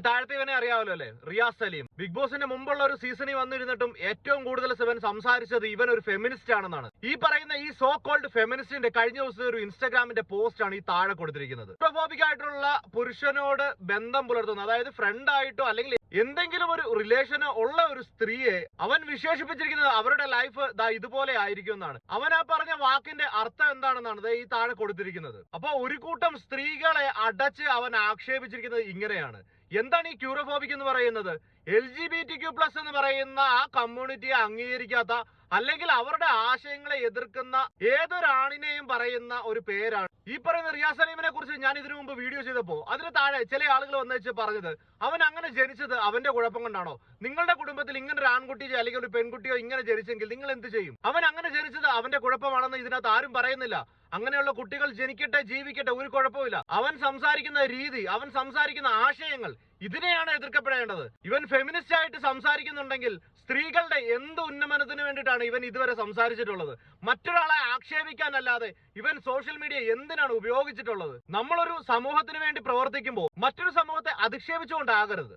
താഴത്തെ ഇവനെ അറിയാമല്ലോ അല്ലെ? റിയാസ് സലീം. ബിഗ് ബോസിന്റെ മുമ്പുള്ള ഒരു സീസണിൽ വന്നിരുന്നിട്ടും ഏറ്റവും കൂടുതൽ ഇവൻ സംസാരിച്ചത് ഇവൻ ഒരു ഫെമിനിസ്റ്റ് ആണെന്നാണ്. ഈ പറയുന്ന ഈ സോ കോൾഡ് ഫെമിനിസ്റ്റിന്റെ കഴിഞ്ഞ ദിവസത്തെ ഒരു ഇൻസ്റ്റാഗ്രാമിന്റെ പോസ്റ്റ് ആണ് ഈ താഴെ കൊടുത്തിരിക്കുന്നത്. ഹോമോഫോബിക് ആയിട്ടുള്ള പുരുഷനോട് ബന്ധം പുലർത്തുന്ന അതായത് ഫ്രണ്ട് ആയിട്ടോ അല്ലെങ്കിൽ എന്തെങ്കിലും ഒരു റിലേഷനോ ഉള്ള ഒരു സ്ത്രീയെ അവൻ വിശേഷിപ്പിച്ചിരിക്കുന്നത് അവരുടെ ലൈഫ് ദാ ഇതുപോലെ ആയിരിക്കും എന്നാണ്. അവൻ ആ പറഞ്ഞ വാക്കിന്റെ അർത്ഥം എന്താണെന്നാണ് ദേ ഈ താഴെ കൊടുത്തിരിക്കുന്നത്. അപ്പൊ ഒരു കൂട്ടം സ്ത്രീകളെ അടച്ച് അവൻ ആക്ഷേപിച്ചിരിക്കുന്നത് ഇങ്ങനെയാണ്. എന്താണ് ഈ ക്യൂറോഫോബിക് എന്ന് പറയുന്നത്? L G B T Q plus എന്ന് പറയുന്ന ആ കമ്മ്യൂണിറ്റിയെ അംഗീകരിക്കാത്ത അല്ലെങ്കിൽ അവരുടെ ആശയങ്ങളെ എതിർക്കുന്ന ഏതൊരാണിനെയും പറയുന്ന ഒരു പേരാണ്. ഈ പറയുന്ന റിയാസ് സലീമിനെ കുറിച്ച് ഞാൻ ഇതിനു മുമ്പ് വീഡിയോ ചെയ്തപ്പോ അതിന് താഴെ ചില ആളുകൾ വന്നു വെച്ച് പറഞ്ഞത് അവൻ അങ്ങനെ ജനിച്ചത് അവന്റെ കുഴപ്പം കൊണ്ടാണോ? നിങ്ങളുടെ കുടുംബത്തിൽ ഇങ്ങനെ ഒരു ആൺകുട്ടിയോ അല്ലെങ്കിൽ ഒരു പെൺകുട്ടിയോ ഇങ്ങനെ ജനിച്ചെങ്കിൽ നിങ്ങൾ എന്ത് ചെയ്യും? അവൻ അങ്ങനെ ജനിച്ചത് അവന്റെ കുഴപ്പമാണെന്ന് ഇതിനകത്ത് ആരും പറയുന്നില്ല. അങ്ങനെയുള്ള കുട്ടികൾ ജനിക്കട്ടെ ജീവിക്കട്ടെ ഒരു കുഴപ്പമില്ല അവൻ സംസാരിക്കുന്ന രീതി അവൻ സംസാരിക്കുന്ന ആശയങ്ങൾ ഇതിനെയാണ് എതിർക്കപ്പെടേണ്ടത്. ഇവൻ ഫെമിനിസ്റ്റ് ആയിട്ട് സംസാരിക്കുന്നുണ്ടെങ്കിൽ സ്ത്രീകളുടെ എന്ത് ഉന്നമനത്തിന് വേണ്ടിയിട്ടാണ് ഇവൻ ഇതുവരെ സംസാരിച്ചിട്ടുള്ളത്? മറ്റൊരാളെ ആക്ഷേപിക്കാനല്ലാതെ ഇവൻ സോഷ്യൽ മീഡിയ എന്തിനാണ് ഉപയോഗിച്ചിട്ടുള്ളത്? നമ്മളൊരു സമൂഹത്തിന് വേണ്ടി പ്രവർത്തിക്കുമ്പോൾ മറ്റൊരു സമൂഹത്തെ അധിക്ഷേപിച്ചുകൊണ്ടാകരുത്.